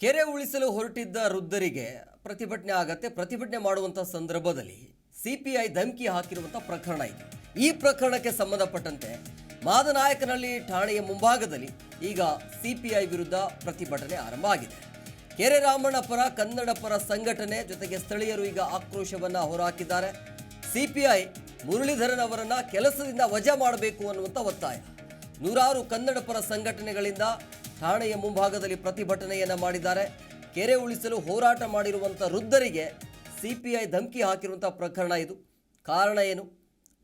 ಕೆರೆ ಉಳಿಸಲು ಹೊರಟಿದ್ದ ವೃದ್ಧರಿಗೆ ಪ್ರತಿಭಟನೆ ಆಗತ್ತೆ. ಪ್ರತಿಭಟನೆ ಮಾಡುವಂಥ ಸಂದರ್ಭದಲ್ಲಿ ಸಿಪಿಐ ಧಮಕಿ ಹಾಕಿರುವಂಥ ಪ್ರಕರಣ ಇದೆ. ಈ ಪ್ರಕರಣಕ್ಕೆ ಸಂಬಂಧಪಟ್ಟಂತೆ ಮಾದನಾಯಕನಹಳ್ಳಿ ಠಾಣೆಯ ಮುಂಭಾಗದಲ್ಲಿ ಈಗ ಸಿಪಿಐ ವಿರುದ್ಧ ಪ್ರತಿಭಟನೆ ಆರಂಭ ಆಗಿದೆ. ಕೆರೆ ರಾಮಣ್ಣ ಪರ, ಕನ್ನಡ ಪರ ಸಂಘಟನೆ ಜೊತೆಗೆ ಸ್ಥಳೀಯರು ಈಗ ಆಕ್ರೋಶವನ್ನ ಹೊರಹಾಕಿದ್ದಾರೆ. ಸಿಪಿಐ ಮುರಳೀಧರನ್ ಅವರನ್ನ ಕೆಲಸದಿಂದ ವಜಾ ಮಾಡಬೇಕು ಅನ್ನುವಂಥ ಒತ್ತಾಯ. ನೂರಾರು ಕನ್ನಡ ಪರ ಸಂಘಟನೆಗಳಿಂದ ಠಾಣೆಯ ಮುಂಭಾಗದಲ್ಲಿ ಪ್ರತಿಭಟನೆಯನ್ನ ಮಾಡಿದ್ದಾರೆ. ಕೆರೆ ಉಳಿಸಲು ಹೋರಾಟ ಮಾಡಿರುವಂಥ ವೃದ್ಧರಿಗೆ ಸಿಪಿಐ ಧಮಕಿ ಹಾಕಿರುವಂಥ ಪ್ರಕರಣ ಇದು. ಕಾರಣ ಏನು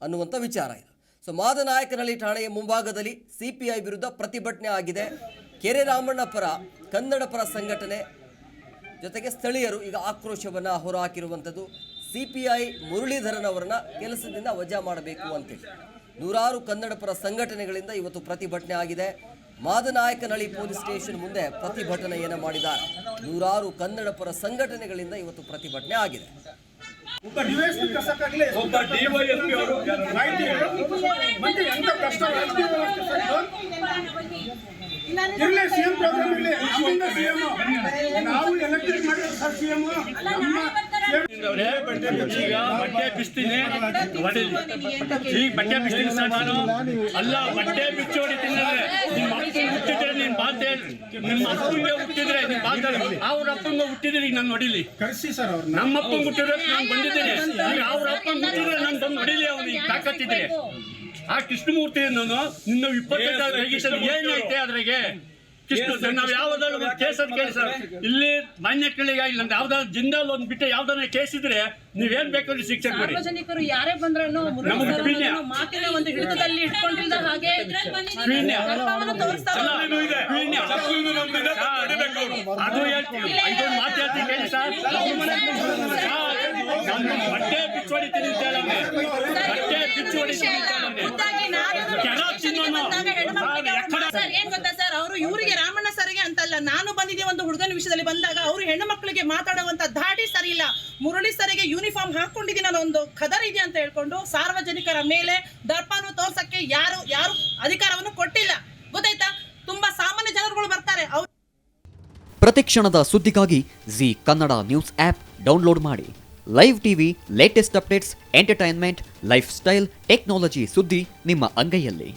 ಅನ್ನುವಂಥ ವಿಚಾರ ಇದು. ಸೊ ಮಾದನಾಯಕನಹಳ್ಳಿ ಠಾಣೆಯ ಮುಂಭಾಗದಲ್ಲಿ ಸಿಪಿಐ ವಿರುದ್ಧ ಪ್ರತಿಭಟನೆ ಆಗಿದೆ. ಕೆರೆ ರಾಮಣ್ಣ ಪರ, ಕನ್ನಡ ಪರ ಸಂಘಟನೆ ಜೊತೆಗೆ ಸ್ಥಳೀಯರು ಈಗ ಆಕ್ರೋಶವನ್ನ ಹೊರಹಾಕಿರುವಂಥದ್ದು ಸಿಪಿಐ ಮುರಳೀಧರನ್ ಅವರನ್ನ ಕೆಲಸದಿಂದ ವಜಾ ಮಾಡಬೇಕು ಅಂತೇಳಿ. ನೂರಾರು ಕನ್ನಡ ಪರ ಸಂಘಟನೆಗಳಿಂದ ಇವತ್ತು ಪ್ರತಿಭಟನೆ ಆಗಿದೆ. ಮಾದನಾಯಕನಹಳ್ಳಿ ಪೊಲೀಸ್ ಸ್ಟೇಷನ್ ಮುಂದೆ ಪ್ರತಿಭಟನೆಯನ್ನು ಮಾಡಿದ್ದಾರೆ. ನೂರಾರು ಕನ್ನಡ ಪರ ಸಂಘಟನೆಗಳಿಂದ ಇವತ್ತು ಪ್ರತಿಭಟನೆ ಆಗಿದೆ? ಇರ್ಲಿ ಸಿಎಂ ಪ್ರೋಗ್ರಾಮ್ ಇರ್ಲಿ. ನಮ್ಮಿಂದ ಸಿಎಂ ನಾವು ಎಲೆಕ್ಟ್ರಿಕ್ ಮಾಡಿದ್ರೆ ಸರ್ ಸಿಎಂ ನಮ್ಮ ಬಟ್ಟೆ ಬಿಸ್ತೀನಿ ಈಗ ಬಟ್ಟೆ ಸರ್ ನಾನು ಅಲ್ಲ ಬಟ್ಟೆ ಬಿಚ್ಚೋಡಿ ಹೊಡಿತೀನಿ ಅಂದ್ರೆ ನಿಮ್ಮ ಅಪ್ಪಂಗೆ ಹುಟ್ಟಿದ್ರೆ ನೀನ್ ಬಾತೆ ನಿಮ್ಮ ಅಪ್ಪಂಗೆ ಹುಟ್ಟಿದ್ರೆ ನೀನ್ ಬಾತೆ ಅವ್ರ ಅಪ್ಪಂಗೆ ಹುಟ್ಟಿದ್ರೆ ಈಗ ನಾನು ಹೊಡಿಲಿ ಕರೆಸಿ ಸರ್ ನಮ್ಮ ಅಪ್ಪಂಗೆ ಹುಟ್ಟಿದ್ರೆ ನಾನು ಬಂದಿದ್ದೀನಿ ಈಗ ಅವ್ರ ಅಪ್ಪಂಗೆ ಹುಟ್ಟಿದ್ರೆ ನಾನು ಬಂದು ಹೊಡಿಲಿ ಅವ್ನಿಗೆ ತಾಕತ್ತಿದ್ರೆ ಆ ಕೃಷ್ಣಮೂರ್ತಿ ನಾನು ನಿನ್ನ ಇಪ್ಪತ್ತೈದು ಏನೈತೆ ನಾವು ಯಾವ್ದಾದ್ರು ಒಂದು ಕೇಸಲ್ಲಿ ಕೇಳಿ ಸರ್ ಇಲ್ಲಿ ಮಾನ್ಯಗಳಿಗಾಗಿ ನಮ್ದು ಯಾವ್ದಾದ್ರು ಜಿಂದಾಲ್ ಒಂದ್ ಬಿಟ್ಟು ಯಾವ್ದಾದ್ರು ಕೇಸ್ ಇದ್ರೆ ನೀವೇನ್ ಬೇಕಾದ್ರೂ ಶಿಕ್ಷೆ ಕೊಡಿ. ಸಾರ್ವಜನಿಕರು ಯಾರೇ ಬಂದ್ರೂ. ಮಾತಿನ ಒಂದು ಹಿಡಿತದಲ್ಲಿ ಇಟ್ಕೊಂಡಿಲ್ಲ ಹಾಗೆ. ಅದು ಹೇಳ್ತೀನಿ. ಇದೊಂದು ಮಾತು ಹೇಳ್ತೀನಿ ಕೇಳಿ ಸರ್. ಬಟ್ಟೆ ಅಂತ. ಬಟ್ಟೆ ಬಿಚ್ಚೊಡಿತೀನಿ ಅಂತ ತಿನ್ನೋನು. ಹೆಣ್ಮಕ್ಳಿಗೆ ಸರ್, ಎಕ್ಕಡ- ಸರ್, ಏನ್ ಗೊತ್ತಾ ಸರ್ ಅವರು ಇವರಿಗೆ ರಾಮಣ್ಣ ಸರ್ಗೆ ಅಂತಲ್ಲ ನಾನು ಬಂದಿದ್ದೆ ಒಂದು ಹುಡುಗನ ವಿಷಯದಲ್ಲಿ ಬಂದಾಗ ಅವರು ಹೆಣ್ಣು ಮಕ್ಕಳಿಗೆ ಮಾತಾಡುವಂತ ಧಾಟಿ ಸರಿ ಇಲ್ಲ ಮುರಳಿ ಸರಿಗೆ ಯೂನಿಫಾರ್ಮ್ ಹಾಕೊಂಡಿದ್ದೀನಿ ನಾನು ಒಂದು ಖದರ್ ಇದೆ ಅಂತ ಹೇಳ್ಕೊಂಡು ಸಾರ್ವಜನಿಕರ ಮೇಲೆ ದರ್ಪನು ತೋರ್ಸಕ್ಕೆ ಯಾರು ಯಾರು ಅಧಿಕಾರವನ್ನು ಕೊಟ್ಟಿಲ್ಲ. ಗೊತ್ತಾಯ್ತಾ? ತುಂಬಾ ಸಾಮಾನ್ಯ ಜನರುಗಳು ಬರ್ತಾರೆ. ಅವ್ರು ಪ್ರತಿಕ್ಷಣದ ಸುದ್ದಿಗಾಗಿ Zee Kannada news app download ಮಾಡಿ. Live TV latest updates entertainment lifestyle technology ಸುದ್ದಿ ನಿಮ್ಮ ಅಂಗೈಯಲ್ಲಿ.